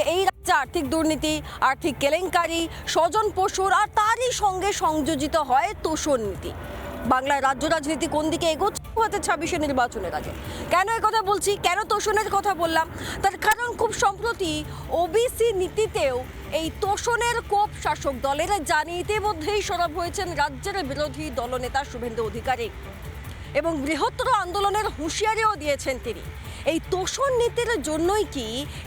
এই রাজ্যে আর্থিক দুর্নীতি, আর্থিক কেলেঙ্কারি, স্বজন পশুর আর তারই সঙ্গে সংযোজিত হয় তোষণ নীতি। বাংলার রাজ্য রাজনীতি কোন দিকে এগোচ্ছে? হাজার ছাব্বিশে নির্বাচনের আগে। কেন কথা বলছি? কেন তোষণের কথা বললাম? তার কারণ খুব সম্প্রতি ওবিসি নীতিতেও এই তোষণের কোপ শাসক দলের জানিয়ে ইতিমধ্যেই সরব হয়েছেন রাজ্যের বিরোধী দলনেতা শুভেন্দু অধিকারী। এবং বৃহত্তর আন্দোলনের হুঁশিয়ারিও দিয়েছেন তিনি। এই তোষণ নীতির জন্যই কি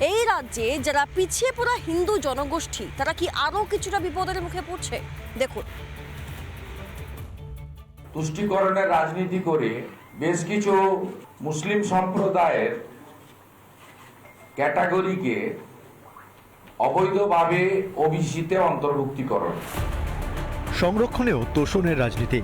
এই রাজ্যে যারা পিছিয়ে পড়া হিন্দু জনগোষ্ঠী, তারা কি আরও কিছুটা বিপদের মুখে পড়ছে? দেখুন। তুষ্টিকরণের রাজনীতি করে বেশ কিছু মুসলিম সম্প্রদায়ের ক্যাটাগরিকে অবৈধভাবে ওবিসিতে অন্তর্ভুক্তিকরণ। সংরক্ষণেও তোষণের রাজনীতি,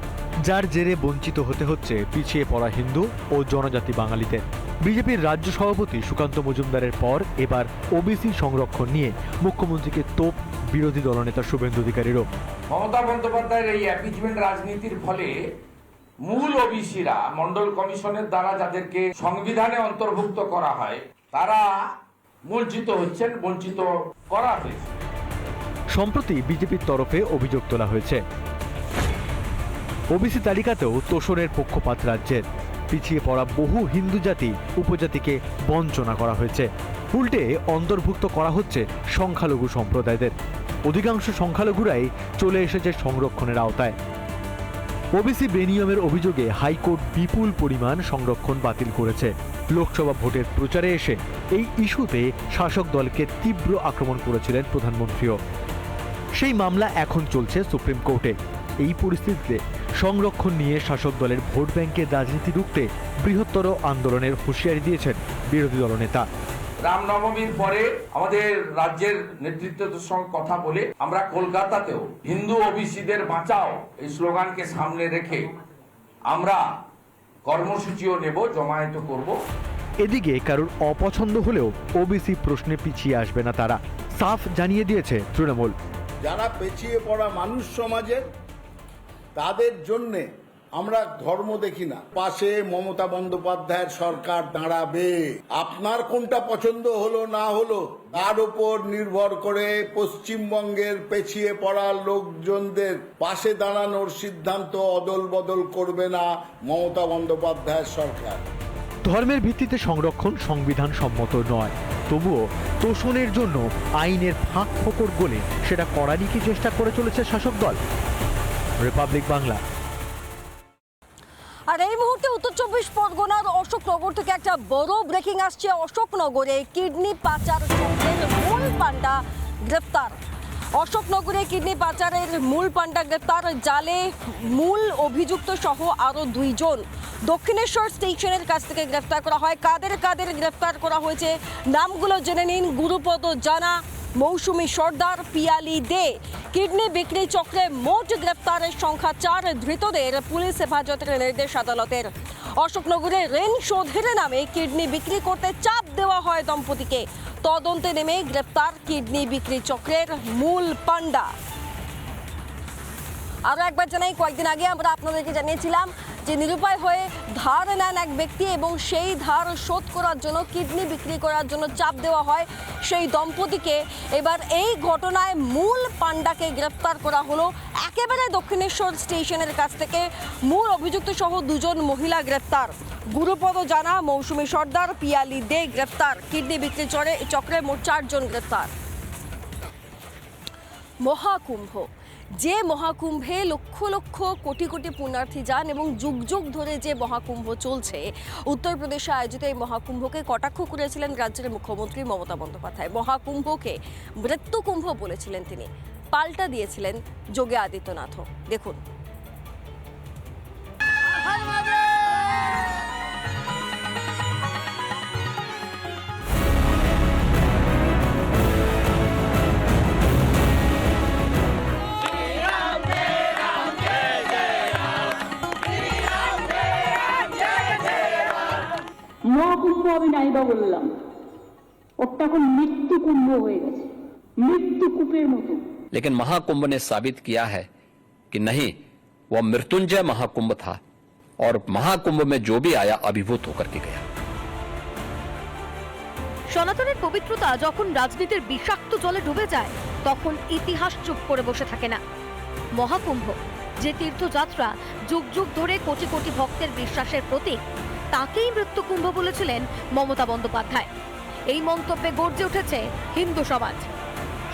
যার জেরে বঞ্চিত হতে হচ্ছে পিছিয়ে পড়া হিন্দু ও জনজাতি বাঙালিদের। বিজেপির রাজ্য সভাপতি সুকান্ত মজুমদারের পর এবার ওবিসি সংরক্ষণ নিয়ে মুখ্যমন্ত্রীকে তোপ বিরোধী দলনেতা শুভেন্দু অধিকারীরও। মমতা বন্দ্যোপাধ্যায়ের এই অ্যাপিচমেন্ট রাজনীতির ফলে মূল ওবিসিরা মন্ডল কমিশনের দ্বারা যাদেরকে সংবিধানে অন্তর্ভুক্ত করা হয়, তারা বঞ্চিত হচ্ছেন, বঞ্চিত করা হয়েছে। সম্প্রতি বিজেপির তরফে অভিযোগ তোলা হয়েছে। ওবিসি তালিকাতেও তোষণের পক্ষপাত রাজ্যের। পিছিয়ে পড়া বহু হিন্দু জাতি, উপজাতিকে বঞ্চনা করা হয়েছে। উল্টে অন্তর্ভুক্ত করা হচ্ছে সংখ্যালঘু সম্প্রদায়দের। অধিকাংশ সংখ্যালঘুরাই চলে এসেছে সংরক্ষণের আওতায়। ওবিসি বেনিয়মের অভিযোগে হাইকোর্ট বিপুল পরিমাণ সংরক্ষণ বাতিল করেছে। লোকসভা ভোটের প্রচারে এসে এই ইস্যুতে শাসক দলকে তীব্র আক্রমণ করেছিলেন প্রধানমন্ত্রীও। সেই মামলা এখন চলছে সুপ্রিম কোর্টে। এই পরিস্থিতিতে সংরক্ষণ নিয়ে শাসক দলের ভোট ব্যাংকের রাজনীতি রুখতে বৃহত্তর আন্দোলনের হুঁশিয়ারি দিয়েছেন বিরোধী দলনেতা। রামনবমীর পরে আমাদের রাজ্যের নেতৃত্বের সঙ্গে কথা বলে আমরা কলকাতাতেও হিন্দু ওবিসিদের বাঁচাও এই স্লোগানকে সামনে রেখে আমরা কর্মসূচিও নেব জমায়েত করব। এদিকে কারোর অপছন্দ হলেও ওবিসি প্রশ্নে পিছিয়ে আসবে না তারা। সাফ জানিয়ে দিয়েছে তৃণমূল। যারা পেছিয়ে পড়া মানুষ সমাজের, তাদের জন্যে আমরা ধর্ম দেখি না। পাশে মমতা বন্দ্যোপাধ্যায়ের সরকার দাঁড়াবে। আপনার কোনটা পছন্দ হলো, না হলো, তার উপর নির্ভর করে পশ্চিমবঙ্গের পেছিয়ে পড়া লোকজনদের পাশে দাঁড়ানোর সিদ্ধান্ত অদল বদল করবে না মমতা বন্দ্যোপাধ্যায়ের সরকার। ধর্মের ভিত্তিতে সংরক্ষণ সংবিধান সম্মত নয়। তবুও তোষণের জন্য আইনের ফাঁক ফোকর গলে সেটা করারই কি চেষ্টা করে চলেছে শাসক দল? রিপাবলিক বাংলা। আর এই মুহূর্তে উত্তর চব্বিশ পরগনার অশোকনগর থেকে একটা বড় ব্রেকিং আসছে। অশোকনগরে কিডনি পাচার চক্রের মূল পান্ডা গ্রেফতার অশোকনগরে কিডনি পাচারের মূল পান্ডা গ্রেপ্তার জালে মূল অভিযুক্ত সহ আরও দুইজন। দক্ষিণেশ্বর স্টেশনের কাছ থেকে গ্রেফতার করা হয়। কাদের কাদের গ্রেফতার করা হয়েছে নামগুলো জেনে নিন। গুরুপদ জানা, মৌসুমি সর্দার, পিয়ালি দে। কিডনি বিক্রি চক্রে মোট গ্রেফতারের সংখ্যা চার, ধৃতদের পুলিশ হেফাজতের নির্দেশ আদালতের। অশোকনগরে ঋণ শোধের নামে কিডনি বিক্রি করতে চাপ দেওয়া হয় দম্পতিকে। তদন্তে নেমে গ্রেপ্তার কিডনি বিক্রি চক্রের মূল পান্ডা আরও একবার জানাই, কয়েকদিন আগে আমরা আপনাদেরকে জানিয়েছিলাম যে নিরুপায় হয়ে ধার নেন এক ব্যক্তি এবং সেই ধার শোধ করার জন্য, কিডনি বিক্রি করার জন্য চাপ দেওয়া হয় সেই দম্পতিকে। এবার এই ঘটনায় মূল পান্ডাকে গ্রেফতার করা হলো একেবারে দক্ষিণেশ্বর স্টেশনের কাছ থেকে। মূল অভিযুক্ত সহ দুজন মহিলা গ্রেফতার গুরুপদ জানা, মৌসুমী সর্দার, পিয়ালি দে গ্রেফতার কিডনি বিক্রি চরে চক্রে মোট চারজন গ্রেফতার মহাকুম্ভ। যে মহাকুম্ভে লক্ষ লক্ষ কোটি কোটি পুণ্যার্থী যান এবং যুগ যুগ ধরে যে মহাকুম্ভ চলছে, উত্তরপ্রদেশে আয়োজিত এই মহাকুম্ভকে কটাক্ষ করেছিলেন রাজ্যের মুখ্যমন্ত্রী মমতা বন্দ্যোপাধ্যায়। মহাকুম্ভকে মৃত্যুকুম্ভ বলেছিলেন তিনি। পাল্টা দিয়েছিলেন যোগে আদিত্যনাথও। দেখুন। আমি নাইবা বললাম ওটা এখন মৃত্যু কুম্ভ হয়ে গেছে মৃত্যু কূপের মতো लेकिन महाकुंभ ने साबित किया है कि नहीं वह मृत्युंजय महाकुंभ था और महाकुंभ में जो भी आया अभिभूत होकर के गया সনাতনের পবিত্রতা যখন রাজনীতির বিষাক্ত জলে ডুবে যায় তখন ইতিহাস চুপ করে বসে থাকে না মহাকুম্ভ যে তীর্থযাত্রা যুগ যুগ ধরে কোটি কোটি ভক্তের বিশ্বাসের প্রতীক তাকেই মৃত্যুকুম্ভ বলেছিলেন মমতা বন্দ্যোপাধ্যায় এই মন্তব্যে গর্জে উঠেছে হিন্দু সমাজ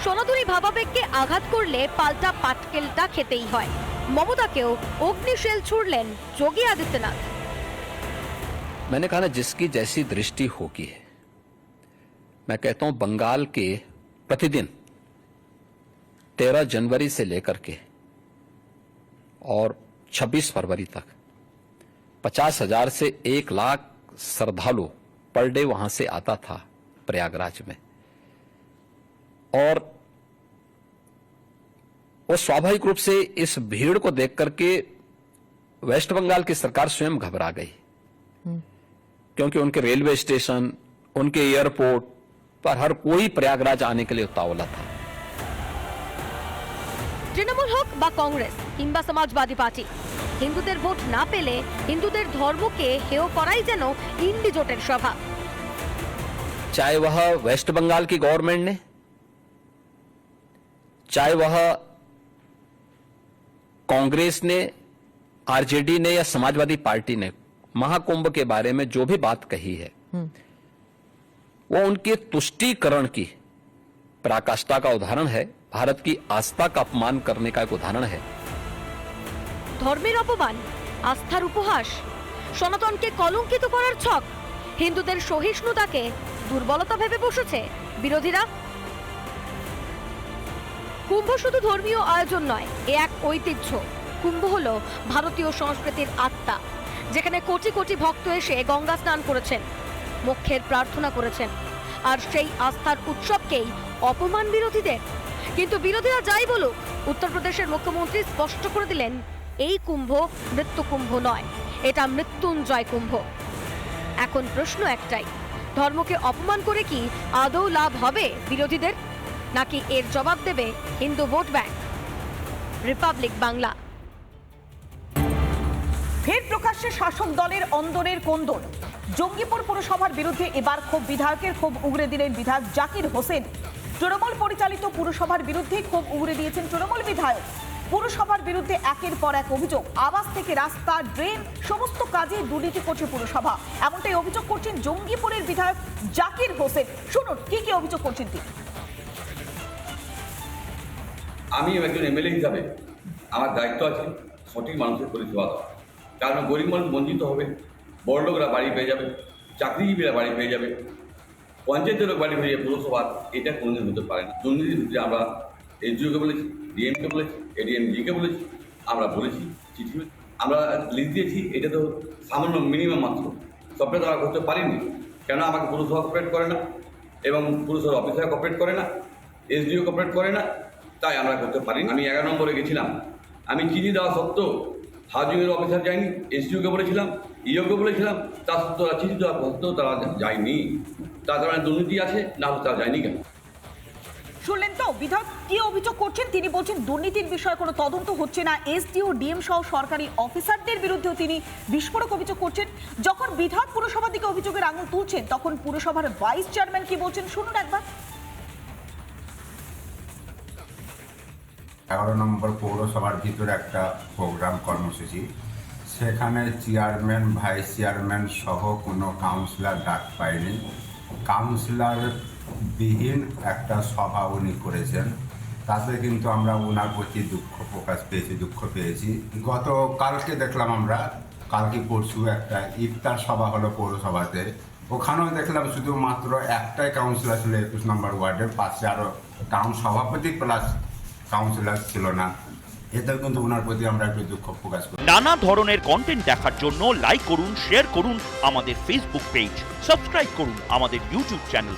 সনাতনী ভাবাবেগকে আঘাত করলে পাল্টা পাটকেলটা খেতেই হয় মমতাকেও অগ্নিশেল ছুড়লেন যোগী আদিত্যনাথ मैंने कहा ना जिसकी जैसी दृष्टि होगी है मैं कहता हूं बंगाल के प्रतिदिन तेरह जनवरी से लेकर के और 26 फरवरी तक। पचास हज़ार से एक लाख श्रद्धालु पर डे वहाँ से आता था प्रयागराज में। और वो स्वाभाविक रूप से इस भीड़ को देख करके वेस्ट बंगाल की सरकार स्वयं घबरा गई। हम्म। क्योंकि उनके रेलवे स्टेशन उनके एयरपोर्ट पर हर कोई प्रयागराज आने के लिए उतावला था। तृणमूल हक बा कांग्रेस। কিংবা সমাজবাদী পার্টি হিন্দুদের ভোট না পেলে হিন্দুদের ধর্মকে হেয় করাই যেন ইন্ডি জোটের স্বভাব चाहे वह वेस्ट बंगाल की गवर्नमेंट ने चाहे वह कांग्रेस ने आरजेडी ने या समाजवादी पार्टी ने महाकुंभ के बारे में जो भी बात कही है वो उनके तुष्टीकरण की पराकाष्ठा का उदाहरण है भारत की आस्था का अपमान करने का एक उदाहरण है ধর্মের অপমান, আস্থার উপহাস, সনাতনকে কলঙ্কিত করার ছক, হিন্দুদের সহিষ্ণুতাকে দুর্বলতা ভেবে বসেছে বিরোধীরা। কুম্ভ শুধু ধর্মীয় আয়োজন নয়, এ এক ঐতিহ্য। কুম্ভ হল ভারতীয় সংস্কৃতির আত্মা, যেখানে কোটি কোটি ভক্ত এসে গঙ্গা স্নান করেছেন মুখ্যের প্রার্থনা করেছেন। আর সেই আস্থার উৎসবকেই অপমান বিরোধীদের। কিন্তু বিরোধীরা যাই বলুক, উত্তরপ্রদেশের মুখ্যমন্ত্রী স্পষ্ট করে দিলেন এই কুম্ভ মৃত্যু কুম্ভ নয়, এটা মৃত্যুঞ্জয় কুম্ভ। এখন প্রশ্ন একটাই, ধর্মকে অপমান করে কি আদৌ লাভ হবে বিরোধীদের? নাকি এর জবাব দেবে Hindu vote bank? Republic Bangla. ফের প্রকাশ্যে শাসক দলের অন্দরের কোন্দল। জঙ্গিপুর পুরসভার বিরুদ্ধে এবার ক্ষোভ বিধায়কের, ক্ষোভ উগরে দিলেন বিধায়ক জাকির হোসেন। তৃণমূল পরিচালিত পুরসভার বিরুদ্ধে ক্ষোভ উগরে দিয়েছেন তৃণমূল বিধায়ক। পুরসভার বিরুদ্ধে একের পর এক অভিযোগ। আবাস থেকে রাস্তা, ড্রেন, সমস্ত কাজে দুর্নীতি করছে পুরসভা। এমনটাই অভিযোগ করছেন জঙ্গিপুরের বিধায়ক জাকির হোসেন। শুনুন, কি কি অভিযোগ করছেন তিনি? আমি একজন এমএলএ হিসাবে আমার দায়িত্ব আছে সঠিক মানুষের পরিষেবা দেওয়া। কারণ গরিব মানুষ বঞ্চিত হবে বড় লোকরা বাড়ি পেয়ে যাবে, চাকরিজীবীরা বাড়ি পেয়ে যাবে, পঞ্চায়েতের লোক বাড়ি পেয়ে যাবে পুরসভা এটা কোনোদিন হতে পারে না। দুর্নীতির ভিত্তিতে আমরা এসডিওকে বলেছি। ডিএমকে বলেছি এডিএম জিকে বলেছি, আমরা বলেছি, চিঠি আমরা লিস্ট দিয়েছি, এটা তো সামান্য মিনিমাম মাত্র। সবটা তারা করতে পারিনি কেন আমাকে পুরসভা কপারেট করে না, এবং পুরসভার অফিসার কপারেট করে না এসডিও কপারেট করে না, তাই আমরা করতে পারিনি। আমি এগারো নম্বরে গেছিলাম। আমি চিঠি দেওয়া সত্ত্বেও হাউজিংয়ের অফিসার যায়নি এসডিওকে বলেছিলাম ইওকে বলেছিলাম, তা সত্ত্বেও তারা চিঠি দেওয়া সত্ত্বেও তারা যায়নি। তার কারণে দুর্নীতি আছে, না তারা যায়নি কেন? শুনলেন তো, বিধায়ক কি অভিযোগ করছেন? তিনি বলছেন, দুর্নীতির বিষয়ে কোনো তদন্ত হচ্ছে না। এসডিও, ডিএম সহ সরকারি অফিসারদের বিরুদ্ধেও তিনি বিস্ফোরক অভিযোগ করছেন। যখন বিধায়ক পুরসভার দিকে অভিযোগের আঙুল তুলছেন, তখন পুরসভার ভাইস চেয়ারম্যান কি বলছেন? শুনুন একবার। এগারো নম্বর পৌরসভার ভিতরে একটা প্রোগ্রাম কর্মসূচি। সেখানে চেয়ারম্যান, ভাইস চেয়ারম্যান সহ কোনো কাউন্সিলর ডাক পায়নি। কাউন্সিলর বিহীন একটা সভা উনি করেছেন। তাতে কিন্তু আমরা ওনার প্রতি দুঃখ প্রকাশ পেয়েছি, দুঃখ পেয়েছি। গত, কালকে দেখলাম আমরা, কালকে পরশু একটা ইফতার সভা হলো পৌরসভাতে। ওখানেও দেখলাম শুধুমাত্র একটাই কাউন্সিলর ছিল একুশ নম্বর ওয়ার্ডের, পাশে আরও টাউন সভাপতি প্লাস কাউন্সিলর ছিল না। এতেও কিন্তু ওনার প্রতি আমরা একটু দুঃখ প্রকাশ করি। নানা ধরনের কন্টেন্ট দেখার জন্য লাইক করুন শেয়ার করুন আমাদের ফেসবুক পেজ সাবস্ক্রাইব করুন আমাদের ইউটিউব চ্যানেল